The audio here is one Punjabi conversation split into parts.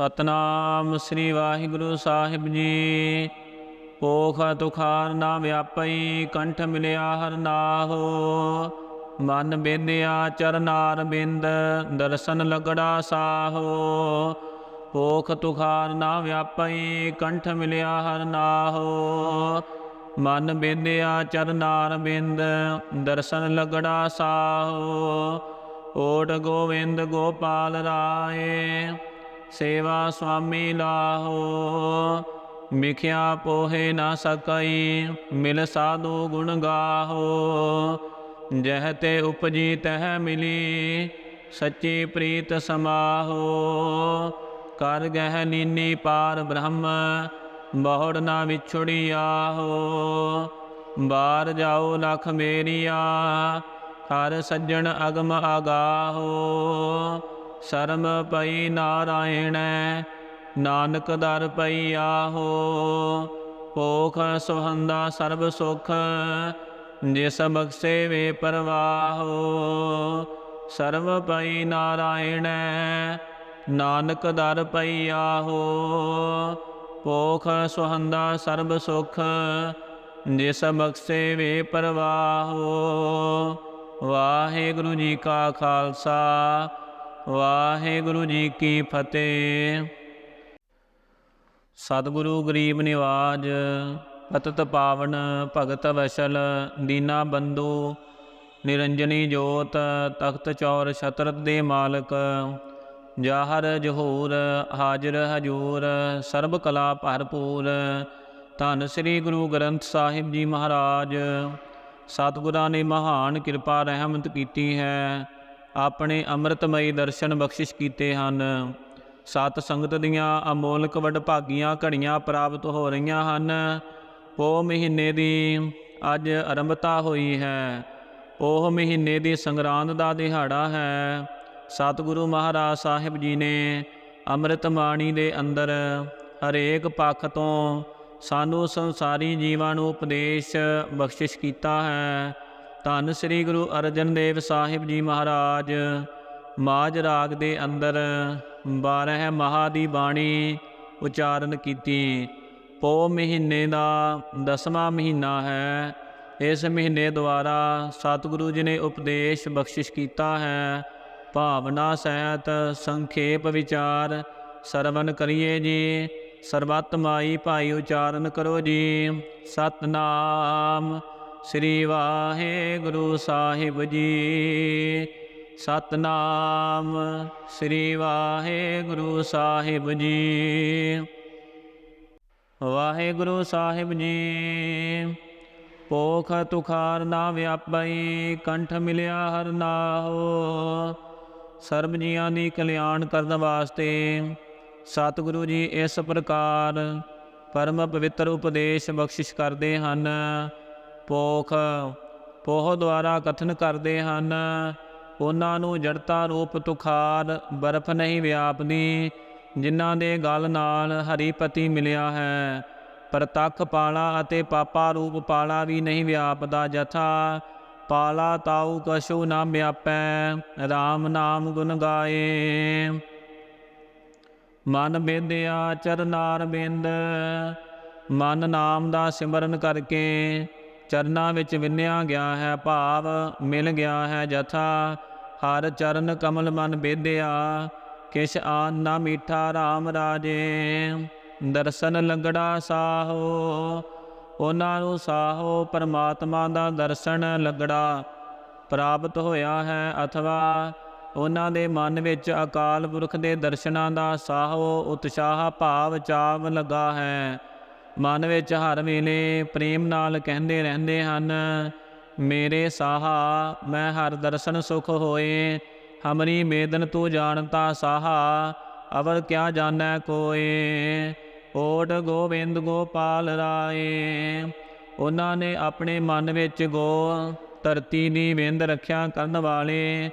ਸਤਨਾਮ ਸ੍ਰੀ ਵਾਹਿਗੁਰੂ ਸਾਹਿਬ ਜੀ। ਪੋਖ ਤੁਖਾਰ ਨਾ ਵਿਆਪਈ, ਕੰਠ ਮਿਲਿਆ ਹਰ ਨਾਹੋ। ਮਨ ਬੇਦਿਆ ਚਰਨਾਰ ਬਿੰਦ, ਦਰਸ਼ਨ ਲਗੜਾ ਸਾਹੋ। ਪੋਖ ਤੁਖਾਰ ਨਾ ਵਿਆਪਈ, ਕੰਠ ਮਿਲਿਆ ਹਰ ਨਾਹੋ। ਮਨ ਬੇਦਿਆ ਚਰਨਾਰ ਬਿੰਦ, ਦਰਸ਼ਨ ਲਗੜਾ ਸਾਹੋ। ਓਟ ਗੋਵਿੰਦ ਗੋਪਾਲ ਰਾਏ ਸੇਵਾ ਸੁਆਮੀ ਲਾਹੋ। ਮਿਖਿਆ ਪੋਹੇ ਨਾ ਸਕਈ, ਮਿਲ ਸਾਧੂ ਗੁਣ ਗਾਹੋ। ਜਹ ਤੇ ਉਪਜੀ ਤਹ ਮਿਲੀ, ਸੱਚੀ ਪ੍ਰੀਤ ਸਮਾਹੋ। ਕਰ ਗਹਿ ਨੀਨੀ ਪਾਰ ਬ੍ਰਹਮ, ਬਹੁੜ ਨਾ ਵਿਛੜਿਆ ਹੋ ਬਾਰ ਜਾਓ ਲਖ ਮੇਰੀਆ, ਹਰ ਸੱਜਣ ਅਗਮ ਆਗਾਹੋ ਸ਼ਰਮ ਪਈ ਨਾਰਾਇਣੈ, ਨਾਨਕ ਦਰ ਪਈ ਆਹੋ। ਪੋਖ ਸੁਹੰਦਾ ਸਰਬ ਸੁਖ, ਜਿਸ ਬਖਸ਼ੇ ਵੇ ਪਰਵਾਹੋ। ਸਰਬ ਪਈ ਨਾਰਾਇਣੈ, ਨਾਨਕ ਦਰ ਪਈ ਆਹੋ। ਪੋਖ ਸੁਹੰਦਾ ਸਰਬ ਸੁਖ, ਜਿਸ ਬਖਸ਼ੇ ਵੇ ਪਰਵਾਹੋ। ਵਾਹਿਗੁਰੂ ਜੀ ਕਾ ਖਾਲਸਾ ਵਾਹਿਗੁਰੂ ਜੀ ਕੀ ਫਤਿਹ। ਸਤਿਗੁਰੂ ਗਰੀਬ ਨਿਵਾਜ, ਪਤਤ ਪਾਵਨ, ਭਗਤ ਵਸ਼ਲ, ਦੀਨਾ ਬੰਦੂ ਨਿਰੰਜਨੀ ਜੋਤ, ਤਖਤ ਚੌਰ ਛਤਰਤ ਦੇ ਮਾਲਕ, ਜਾਹਰ ਜਹੂਰ, ਹਾਜ਼ਰ ਹਜੂਰ, ਸਰਬ ਕਲਾ ਭਰਪੂਰ, ਧੰਨ ਸ੍ਰੀ ਗੁਰੂ ਗ੍ਰੰਥ ਸਾਹਿਬ ਜੀ ਮਹਾਰਾਜ। ਸਤਿਗੁਰਾਂ ਨੇ ਮਹਾਨ ਕਿਰਪਾ ਰਹਿਮਤ ਕੀਤੀ ਹੈ। ਆਪਣੇ ਅੰਮ੍ਰਿਤਮਈ ਦਰਸ਼ਨ ਬਖਸ਼ਿਸ਼ ਕੀਤੇ ਹਨ। ਸਤ ਸੰਗਤ ਦੀਆਂ ਅਮੋਲਕ ਵਡਭਾਗੀਆਂ ਘੜੀਆਂ ਪ੍ਰਾਪਤ ਹੋ ਰਹੀਆਂ ਹਨ। ਉਹ ਮਹੀਨੇ ਦੀ ਅੱਜ ਆਰੰਭਤਾ ਹੋਈ ਹੈ। ਉਹ ਮਹੀਨੇ ਦੀ ਸੰਗਰਾਂਦ ਦਾ ਦਿਹਾੜਾ ਹੈ। ਸਤਿਗੁਰੂ ਮਹਾਰਾਜ ਸਾਹਿਬ ਜੀ ਨੇ ਅੰਮ੍ਰਿਤ ਬਾਣੀ ਦੇ ਅੰਦਰ ਹਰੇਕ ਪੱਖ ਤੋਂ ਸਾਨੂੰ ਸੰਸਾਰੀ ਜੀਵਾਂ ਨੂੰ ਉਪਦੇਸ਼ ਬਖਸ਼ਿਸ਼ ਕੀਤਾ ਹੈ। ਧੰਨ ਸ੍ਰੀ ਗੁਰੂ ਅਰਜਨ ਦੇਵ ਸਾਹਿਬ ਜੀ ਮਹਾਰਾਜ। ਮਾਜ ਰਾਗ ਦੇ ਅੰਦਰ 12 ਮਹਾ ਦੀ ਬਾਣੀ ਉਚਾਰਨ ਕੀਤੀ। ਪੋ ਮਹੀਨੇ ਦਾ ਦਸਵਾਂ ਮਹੀਨਾ ਹੈ। ਇਸ ਮਹੀਨੇ ਦੁਆਰਾ ਸਤਿਗੁਰੂ ਜੀ ਨੇ ਉਪਦੇਸ਼ ਬਖਸ਼ਿਸ਼ ਕੀਤਾ ਹੈ। ਭਾਵਨਾ ਸਹਿਤ ਸੰਖੇਪ ਵਿਚਾਰ ਸਰਵਨ ਕਰੀਏ ਜੀ। ਸਰਬੱਤ ਮਾਈ ਭਾਈ ਉਚਾਰਨ ਕਰੋ ਜੀ। ਸਤਨਾਮ। ਸ੍ਰੀ ਵਾਹਿਗੁਰੂ ਸਾਹਿਬ ਜੀ। ਸਤਨਾਮ ਸ੍ਰੀ ਵਾਹਿਗੁਰੂ ਸਾਹਿਬ ਜੀ। ਵਾਹਿਗੁਰੂ ਸਾਹਿਬ ਜੀ ਪੋਖ ਤੁਖਾਰ ਨਾ ਵਿਆਪਈ, ਕੰਠ ਮਿਲਿਆ ਹਰ ਨਾਹੋ। ਸਰਬ ਜੀਆਂ ਦੀ ਕਲਿਆਣ ਕਰਨ ਵਾਸਤੇ ਸਤਿਗੁਰੂ ਜੀ ਇਸ ਪ੍ਰਕਾਰ ਪਰਮ ਪਵਿੱਤਰ ਉਪਦੇਸ਼ ਬਖਸ਼ਿਸ਼ ਕਰਦੇ ਹਨ। ਪੋਖ ਪੋਹ ਦੁਆਰਾ ਕਥਨ ਕਰਦੇ ਹਨ। ਉਹਨਾਂ ਨੂੰ ਜੜਤਾ ਰੂਪ ਤੁਖਾਰ, ਬਰਫ਼ ਨਹੀਂ ਵਿਆਪਦੀ, ਜਿਨ੍ਹਾਂ ਦੇ ਗਲ ਨਾਲ ਹਰੀ ਪਤੀ ਮਿਲਿਆ ਹੈ। ਪ੍ਰਤੱਖ ਪਾਲਾ ਅਤੇ ਪਾਪਾ ਰੂਪ ਪਾਲਾ ਵੀ ਨਹੀਂ ਵਿਆਪਦਾ ਜਥਾ। ਪਾਲਾ ਤਾਉ ਕਸ਼ੂ ਨਾ ਵਿਆਪੈ RAM ਨਾਮ ਗੁਣ ਗਾਏ। ਮਨ ਬੇਦਿਆ ਚਰਨਾਰ ਬਿੰਦ, ਮਨ ਨਾਮ ਦਾ ਸਿਮਰਨ ਕਰਕੇ ਚਰਨਾਂ ਵਿੱਚ ਵਿੰਨਿਆ ਗਿਆ ਹੈ, ਭਾਵ ਮਿਲ ਗਿਆ ਹੈ ਜਥਾ। ਹਰ ਚਰਨ ਕਮਲ ਮਨ ਬੇਦਿਆ ਕਿਛ ਆਨ ਨਾ ਮੀਠਾ RAM ਰਾਜੇ। ਦਰਸ਼ਨ ਲੰਗੜਾ ਸਾਹੋ, ਉਹਨਾਂ ਨੂੰ ਸਾਹੋ, ਪਰਮਾਤਮਾ ਦਾ ਦਰਸ਼ਨ ਲੰਗੜਾ। ਪ੍ਰਾਪਤ ਹੋਇਆ ਹੈ ਅਥਵਾ, ਉਹਨਾਂ ਦੇ ਮਨ ਵਿੱਚ ਅਕਾਲ ਪੁਰਖ ਦੇ ਦਰਸ਼ਨਾਂ ਦਾ ਸਾਹੋ, ਉਤਸ਼ਾਹ ਭਾਵ ਚਾਵ ਲੱਗਾ ਹੈ। ਮਨ ਵਿੱਚ ਹਰ ਵੇਲੇ ਪ੍ਰੇਮ ਨਾਲ ਕਹਿੰਦੇ ਰਹਿੰਦੇ ਹਨ, ਮੇਰੇ ਸਾਹਾ, ਮੈਂ ਹਰ ਦਰਸ਼ਨ ਸੁਖ ਹੋਏ, ਹਮਰੀ ਮੇਦਨ ਤੂੰ ਜਾਣਤਾ ਸਾਹਾ, ਅਵਰ ਕਿਆ ਜਾਣੈ ਕੋਏ? ਓਟ ਗੋਬਿੰਦ ਗੋਪਾਲ ਰਾਏ, ਉਹਨਾਂ ਨੇ ਆਪਣੇ ਮਨ ਵਿੱਚ ਗੋ ਧਰਤੀ ਦੀ ਵਿੰਦ ਰੱਖਿਆ ਕਰਨ ਵਾਲੇ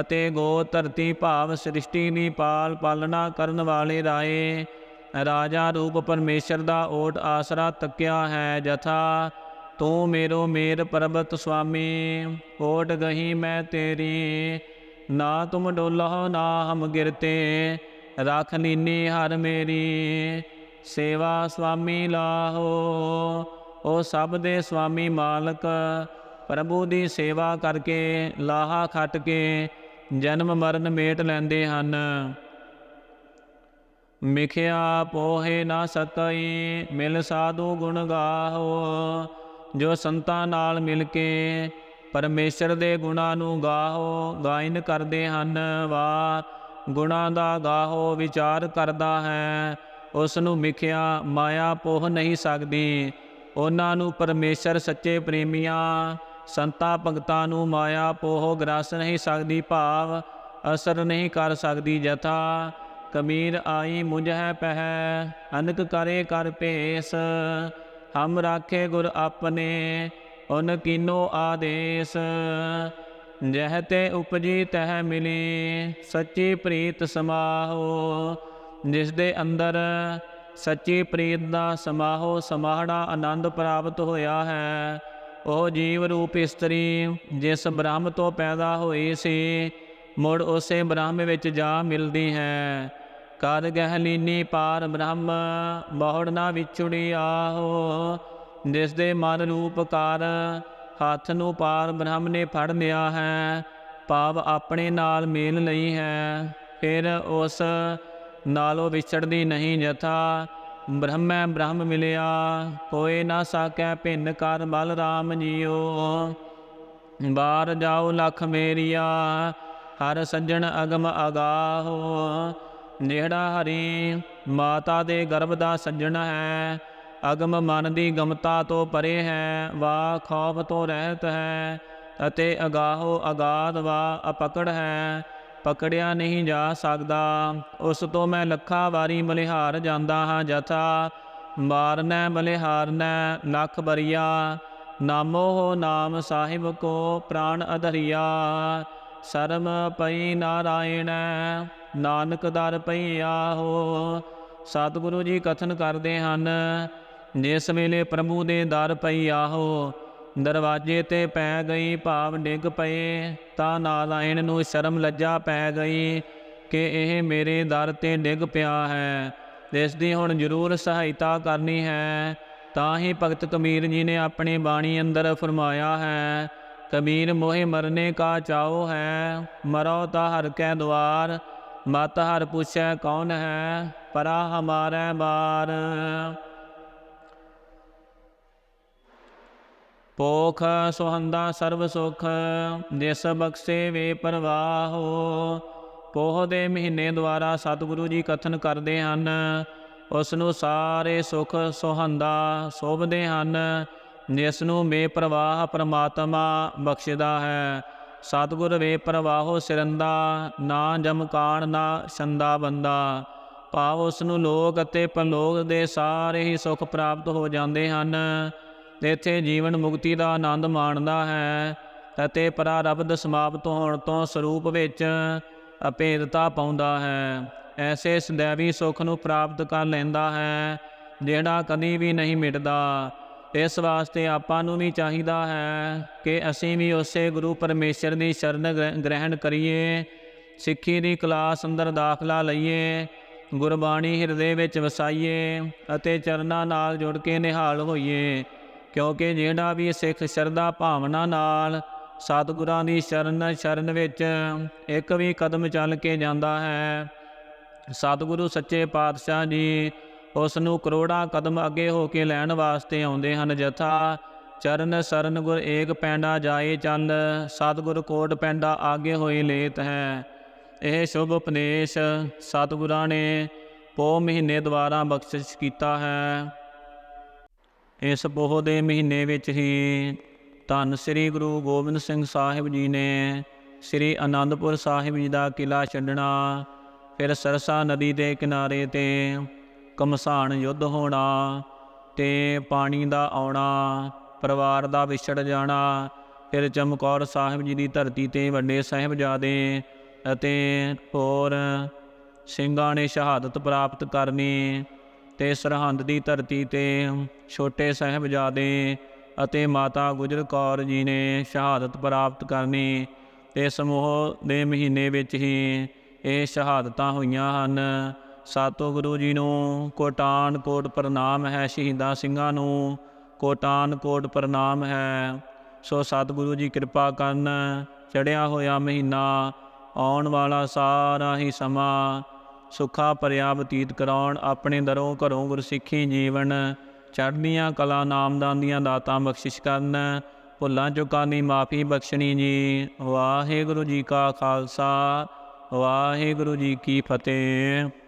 ਅਤੇ ਗੋ ਧਰਤੀ ਭਾਵ ਸ੍ਰਿਸ਼ਟੀ ਦੀ ਪਾਲ ਪਾਲਣਾ ਕਰਨ ਵਾਲੇ ਰਾਏ। ਰਾਜਾ ਰੂਪ ਪਰਮੇਸ਼ਰ ਦਾ ਓਟ ਆਸਰਾ ਤੱਕਿਆ ਹੈ ਜਥਾ, ਤੂੰ ਮੇਰੋ ਮੇਰ ਪਰਬਤ ਸੁਆਮੀ, ਓਟ ਗਹੀ ਮੈਂ ਤੇਰੀ, ਨਾ ਤੁਮ ਡੋਲਹੁ, ਨਾ ਹਮ ਗਿਰਤੇ, ਰਖ ਲੀਨੀ ਹਰ ਮੇਰੀ, ਸੇਵਾ ਸੁਆਮੀ ਲਾਹੋ ਉਹ ਸਭ ਦੇ ਸੁਆਮੀ ਮਾਲਕ, ਪ੍ਰਭੂ ਦੀ ਸੇਵਾ ਕਰਕੇ ਲਾਹਾ ਖੱਟ ਕੇ ਜਨਮ ਮਰਨ ਮੇਟ ਲੈਂਦੇ ਹਨ। ਮਿਖਿਆ ਪੋਹੇ ਨਾ ਸਕਈ ਮਿਲ ਸਾਧੂ ਗੁਣ ਗਾਹੋ। ਜੋ ਸੰਤਾਂ ਨਾਲ ਮਿਲ ਕੇ ਪਰਮੇਸ਼ਰ ਦੇ ਗੁਣਾਂ ਨੂੰ ਗਾਹੋ, ਗਾਇਨ ਕਰਦੇ ਹਨ ਵਾ ਗੁਣਾਂ ਦਾ ਗਾਹੋ ਵਿਚਾਰ ਕਰਦਾ ਹੈ ਉਸ ਨੂੰ ਮਿਖਿਆ ਮਾਇਆ ਪੋਹ ਨਹੀਂ ਸਕਦੀ। ਉਹਨਾਂ ਨੂੰ ਪਰਮੇਸ਼ਰ ਸੱਚੇ ਪ੍ਰੇਮੀਆਂ, ਸੰਤਾਂ ਭਗਤਾਂ ਨੂੰ ਮਾਇਆ ਪੋਹ ਗ੍ਰਸ ਨਹੀਂ ਸਕਦੀ, ਭਾਵ ਅਸਰ ਨਹੀਂ ਕਰ ਸਕਦੀ, ਜਥਾ ਕਬੀਰ ਆਈ ਮੁਝਹਿ ਪਹਿ, ਅਨਕ ਕਰੇ ਕਰ ਭੇਸ, ਹਮ ਰਾਖੇ ਗੁਰ ਆਪਣੇ, ਉਨ ਕੀਨੋ ਆਦੇਸ। ਜਹ ਤੇ ਉਪਜੀ ਤਹ ਮਿਲੀ, ਸੱਚੀ ਪ੍ਰੀਤ ਸਮਾਹੋ, ਜਿਸ ਦੇ ਅੰਦਰ ਸੱਚੀ ਪ੍ਰੀਤ ਦਾ ਸਮਾਹੋ, ਸਮਾਹੜਾ ਆਨੰਦ ਪ੍ਰਾਪਤ ਹੋਇਆ ਹੈ। ਉਹ ਜੀਵ ਰੂਪ ਇਸਤਰੀ, ਜਿਸ ਬ੍ਰਹਮ ਤੋਂ ਪੈਦਾ ਹੋਈ ਸੀ, ਮੁੜ ਉਸੇ ਬ੍ਰਹਮ ਵਿੱਚ ਜਾ ਮਿਲਦੀ ਹੈ। ਕਰ ਗਹਿ ਪਾਰ ਬ੍ਰਹਮ, ਬਹੁੜ ਨਾ ਵਿਛੁੜੀ ਆਹੋ। ਜਿਸ ਦੇ ਮਨ ਰੂਪ ਕਰ, ਹੱਥ ਨੂੰ ਪਾਰ ਬ੍ਰਹਮ ਨੇ ਫੜ ਲਿਆ ਹੈ, ਭਾਵ ਆਪਣੇ ਨਾਲ ਮੇਲ ਲਈ ਹੈ। ਫਿਰ ਉਸ ਨਾਲੋਂ ਵਿਛੜਦੀ ਨਹੀਂ ਜਥਾ, ਬ੍ਰਹਮੈ ਬ੍ਰਹਮ ਮਿਲਿਆ। ਕੋਏ ਨਾ ਸਾਕੈ ਭਿੰਨ ਕਰ ਬਲ ਰਾਮ ਜੀਓ। ਬਾਹਰ ਜਾਓ ਲਖ ਮੇਰੀਆ, ਹਰ ਸੱਜਣ ਅਗਮ ਅਗਾਹੋ। ਜਿਹੜਾ ਹਰੀ, ਮਾਤਾ ਦੇ ਗਰਭ ਦਾ ਸੱਜਣ ਹੈ। ਅਗਮ ਮਨ ਦੀ ਗਮਤਾ ਤੋਂ ਪਰੇ ਹੈ ਵਾ ਖੌਫ ਤੋਂ ਰਹਿਤ ਹੈ ਅਤੇ ਅਗਾਹੋ ਅਗਾਧ ਵਾ ਅਪਕੜ ਹੈ। ਪਕੜਿਆ ਨਹੀਂ ਜਾ ਸਕਦਾ, ਉਸ ਤੋਂ ਮੈਂ ਲੱਖਾਂ ਵਾਰੀ ਮਲਿਹਾਰ ਜਾਂਦਾ ਹਾਂ ਜਥਾ। ਮਾਰਨੈ ਮਲਿਹਾਰਨੈ, ਲੱਖ ਬਰੀਆ, ਨਾਮੋ ਹੋ ਨਾਮ ਸਾਹਿਬ ਕੋ ਪ੍ਰਾਨ ਅਧਰਿਆ। ਸਰਮ ਪਈ ਨਾਰਾਇਣ। ਨਾਨਕ ਦਰ ਪਈ ਆਹੋ, ਸਤਿਗੁਰੂ ਜੀ ਕਥਨ ਕਰਦੇ ਹਨ, ਜਿਸ ਵੇਲੇ ਪ੍ਰਭੂ ਦੇ ਦਰ ਪਈ ਆਹੋ, ਦਰਵਾਜੇ ਤੇ ਪੈ ਗਈ ਭਾਵ ਡਿੱਗ ਪਏ, ਤਾਂ ਨਾਰਾਇਣ ਨੂੰ ਸ਼ਰਮ ਲੱਜਾ ਪੈ ਗਈ ਕਿ ਇਹ ਮੇਰੇ ਦਰ ਤੇ ਡਿੱਗ ਪਿਆ ਹੈ, ਇਸ ਦੀ ਹੁਣ ਜ਼ਰੂਰ ਸਹਾਇਤਾ ਕਰਨੀ ਹੈ। ਤਾਂ ਹੀ ਭਗਤ ਕਬੀਰ ਜੀ ਨੇ ਆਪਣੀ ਬਾਣੀ ਅੰਦਰ ਫਰਮਾਇਆ ਹੈ, ਕਬੀਰ ਮੋਹਿ ਮਰਨੇ ਕਾ ਚਾਓ ਹੈ, ਮਰੋ ਤਾ ਹਰ ਕੈ ਦਵਾਰ ਮਤ ਹਰ ਪੁੱਛੈ ਕੌਣ ਹੈ, ਪਰਾ ਹਮਾਰੇ ਬਾਰ ਪੋਖ ਸੁਹੰਦਾ ਸਰਬ ਸੁਖ ਜਿਸ ਬਖਸ਼ੇ ਵੇ ਪਰਵਾਹੋ। ਪੋਹ ਦੇ ਮਹੀਨੇ ਦੁਆਰਾ ਸਤਿਗੁਰੂ ਜੀ ਕਥਨ ਕਰਦੇ ਹਨ ਉਸ ਨੂੰ ਸਾਰੇ ਸੁਖ ਸੁਹੰਦਾ ਸੋਭਦੇ ਹਨ। ਜਿਸ ਨੂੰ ਬੇਪਰਵਾਹ ਪ੍ਰਮਾਤਮਾ ਬਖਸ਼ਦਾ ਹੈ ਸਤਿਗੁਰ ਵੇ ਪ੍ਰਵਾਹੋ ਸਿਰੰਦਾ, ਨਾ ਜਮਕਾਣ ਨਾ ਛੰਦਾ ਬੰਦਾ। ਭਾਵ ਉਸ ਨੂੰ ਲੋਕ ਅਤੇ ਪਰਲੋਕ ਦੇ ਸਾਰੇ ਹੀ ਸੁੱਖ ਪ੍ਰਾਪਤ ਹੋ ਜਾਂਦੇ ਹਨ। ਇੱਥੇ ਜੀਵਨ ਮੁਕਤੀ ਦਾ ਆਨੰਦ ਮਾਣਦਾ ਹੈ ਅਤੇ ਪ੍ਰਾਰਬਧ ਸਮਾਪਤ ਹੋਣ ਤੋਂ ਸਰੂਪ ਵਿੱਚ ਅਪੇਦਤਾ ਪਾਉਂਦਾ ਹੈ। ਐਸੇ ਸदैਵੀ ਸੁਖ ਨੂੰ ਪ੍ਰਾਪਤ ਕਰ ਲੈਂਦਾ ਹੈ, ਜਿਹੜਾ ਕਦੀ ਵੀ ਨਹੀਂ ਮਿਟਦਾ। ਇਸ ਵਾਸਤੇ ਆਪਾਂ ਨੂੰ ਵੀ ਚਾਹੀਦਾ ਹੈ ਕਿ ਅਸੀਂ ਵੀ ਉਸੇ ਗੁਰੂ ਪਰਮੇਸ਼ਰ ਦੀ ਸ਼ਰਨ ਗ੍ਰਹਿ- ਗ੍ਰਹਿਣ ਕਰੀਏ, ਸਿੱਖੀ ਦੀ ਕਲਾਸ ਅੰਦਰ ਦਾਖਲਾ ਲਈਏ, ਗੁਰਬਾਣੀ ਹਿਰਦੇ ਵਿੱਚ ਵਸਾਈਏ ਅਤੇ ਚਰਨਾਂ ਨਾਲ ਜੁੜ ਕੇ ਨਿਹਾਲ ਹੋਈਏ। ਕਿਉਂਕਿ ਜਿਹੜਾ ਵੀ ਸਿੱਖ ਸ਼ਰਧਾ ਭਾਵਨਾ ਨਾਲ ਸਤਿਗੁਰਾਂ ਦੀ ਸ਼ਰਨ ਸ਼ਰਨ ਵਿੱਚ ਇੱਕ ਵੀ ਕਦਮ ਚੱਲ ਕੇ ਜਾਂਦਾ ਹੈ, ਸਤਿਗੁਰੂ ਸੱਚੇ ਪਾਤਸ਼ਾਹ ਜੀ ਉਸ ਨੂੰ ਕਰੋੜਾਂ ਕਦਮ ਅੱਗੇ ਹੋ ਕੇ ਲੈਣ ਵਾਸਤੇ ਆਉਂਦੇ ਹਨ। ਜਥਾ ਚਰਨ ਸਰਨ ਗੁਰ ਏਕ ਪੈਂਡਾ ਜਾਏ ਚੰਦ, ਸਤਿਗੁਰ ਕੋਟ ਪੈਂਡਾ ਆਗੇ ਹੋਏ ਲੇਤ ਹੈ। ਇਹ ਸ਼ੁਭ ਉਪਦੇਸ਼ ਸਤਿਗੁਰਾਂ ਨੇ ਪੋ ਮਹੀਨੇ ਦੁਆਰਾ ਬਖਸ਼ਿਸ਼ ਕੀਤਾ ਹੈ। ਇਸ ਪੋਹ ਦੇ ਮਹੀਨੇ ਵਿੱਚ ਹੀ ਧੰਨ ਸ੍ਰੀ ਗੁਰੂ ਗੋਬਿੰਦ ਸਿੰਘ ਸਾਹਿਬ ਜੀ ਨੇ ਸ੍ਰੀ ਆਨੰਦਪੁਰ ਸਾਹਿਬ ਜੀ ਦਾ ਕਿਲਾ ਛੱਡਣਾ, ਫਿਰ ਸਰਸਾ ਨਦੀ ਦੇ ਕਿਨਾਰੇ ਤੇ ਕਮਸਾਨ ਯੁੱਧ ਹੋਣਾ, ਤੇ ਪਾਣੀ ਦਾ ਆਉਣਾ, ਪਰਿਵਾਰ ਦਾ ਵਿਛੜ ਜਾਣਾ, ਫਿਰ ਚਮਕੌਰ ਸਾਹਿਬ ਜੀ ਦੀ ਧਰਤੀ ਤੇ ਵੱਡੇ ਸਾਹਿਬਜ਼ਾਦੇ ਅਤੇ ਹੋਰ ਸਿੰਘਾਂ ਨੇ ਸ਼ਹਾਦਤ ਪ੍ਰਾਪਤ ਕਰਨੀ ਤੇ ਸਰਹੰਦ ਦੀ ਧਰਤੀ ਤੇ ਛੋਟੇ ਸਾਹਿਬਜ਼ਾਦੇ ਅਤੇ ਮਾਤਾ ਗੁਜਰ ਕੌਰ ਜੀ ਨੇ ਸ਼ਹਾਦਤ ਪ੍ਰਾਪਤ ਕਰਨੀ ਤੇ ਸਮੂਹ ਦੇ ਮਹੀਨੇ ਵਿੱਚ ਹੀ ਇਹ ਸ਼ਹਾਦਤਾਂ ਹੋਈਆਂ ਹਨ। ਸਤਿਗੁਰੂ ਜੀ ਨੂੰ ਕੋਟਾਨ ਕੋਟ ਪ੍ਰਣਾਮ ਹੈ ਸ਼ਹੀਦਾਂ ਸਿੰਘਾਂ ਨੂੰ। ਕੋਟਾਨ ਕੋਟ ਪ੍ਰਣਾਮ ਹੈ। ਸੋ ਸਤਿਗੁਰੂ ਜੀ ਕਿਰਪਾ ਕਰਨ ਚੜਿਆ ਹੋਇਆ ਮਹੀਨਾ, ਆਉਣ ਵਾਲਾ ਸਾਰਾ ਹੀ ਸਮਾਂ ਸੁਖਾ ਭਰਿਆ ਬਤੀਤ ਕਰਾਉਣ, ਆਪਣੇ ਦਰੋਂ ਘਰੋਂ ਗੁਰਸਿੱਖੀ ਜੀਵਨ, ਚੜ੍ਹਦੀਆਂ ਕਲਾ ਨਾਮਦਾਨ ਦੀਆਂ ਦਾਤਾਂ ਬਖਸ਼ਿਸ਼ ਕਰਨ। ਭੁੱਲਾਂ ਚੁੱਕਾਂ ਦੀ ਮਾਫੀ ਬਖਸ਼ਣੀ ਜੀ। ਵਾਹਿਗੁਰੂ ਜੀ ਕਾ ਖਾਲਸਾ, ਵਾਹਿਗੁਰੂ ਜੀ ਕੀ ਫਤਿਹ।